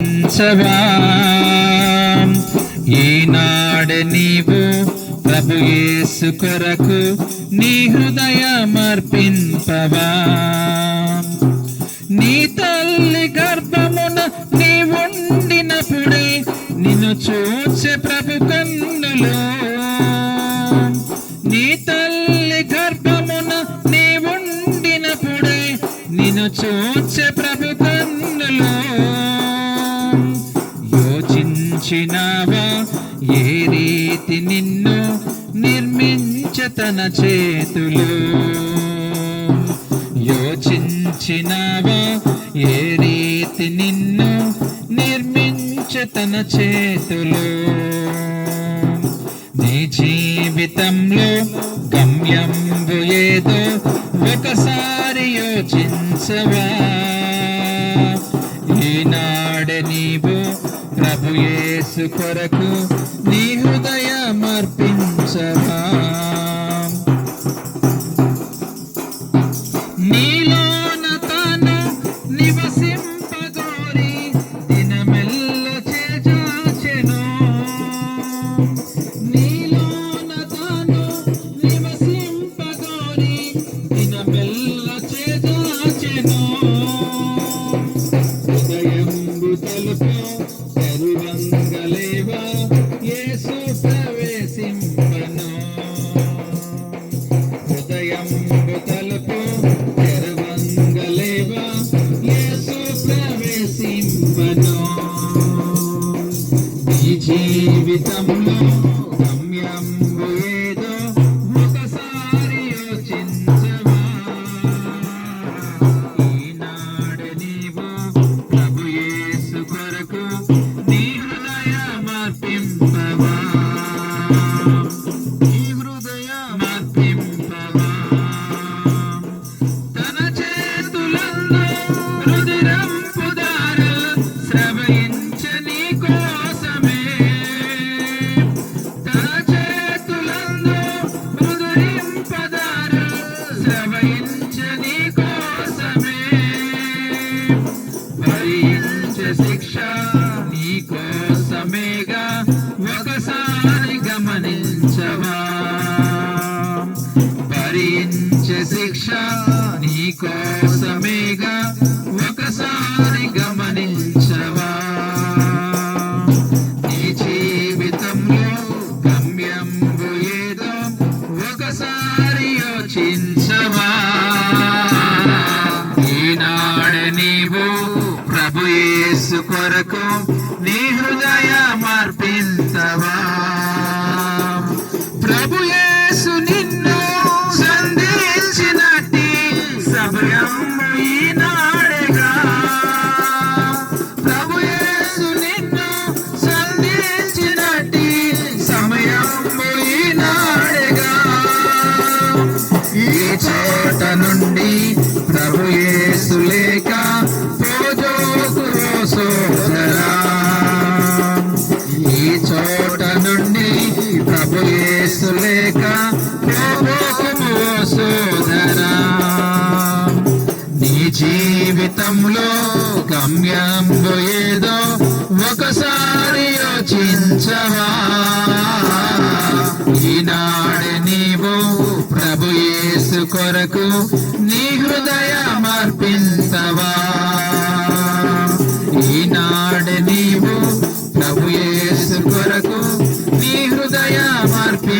మార్పించవా ఈనాడు నీవు ప్రభు యేసు కొరకు నీ హృదయమర్పింపవా. నీ తల్లి గర్భమున నీ ఉండినప్పుడే నిన్ను చూచే ప్రభు కన్నులో. నీ తల్లి గర్భమున నీ ఉండినప్పుడే నిన్ను చూచే యోచించినావా ఏ రీతి నిన్ను నిర్మించతన చేతులు? యోచించినావా? ఏ రీతి నిన్ను నిర్మించతన చేతులు? నీ జీవితంలో గమ్యం ఏదో ఒకసారి యోచించవా? ఈనాడ నీవు ప్రభు యేసు కొరకు నీ హృదయం అర్పించవా జీవితంలో భరించే శిక్ష నీ కోసమేగా ఒకసారి గమనించవా? భరించే శిక్ష నీ కోసమేగా ఒకసారి గమనించవా? నీ జీవితంలో గమ్యం ఏదో ఒకసారి యేసు కొరకు నీ హృదయమర్పించవా ప్రభు యేసు నిన్ను సంధించినట్టి సమయం ఈనాడేగా. ప్రభు యేసు నిన్ను సంధించినట్టి సమయం ఈనాడేగా. ఈ చోట నుండి జీవితంలో గమ్యం ఏదో ఒకసారి యోచించవా? ఈనాడు నీవు ప్రభు యేసు కొరకు నీ హృదయమర్పించవా ఈనాడు నీవు ప్రభు యేసు కొరకు నీ హృదయమర్పించవా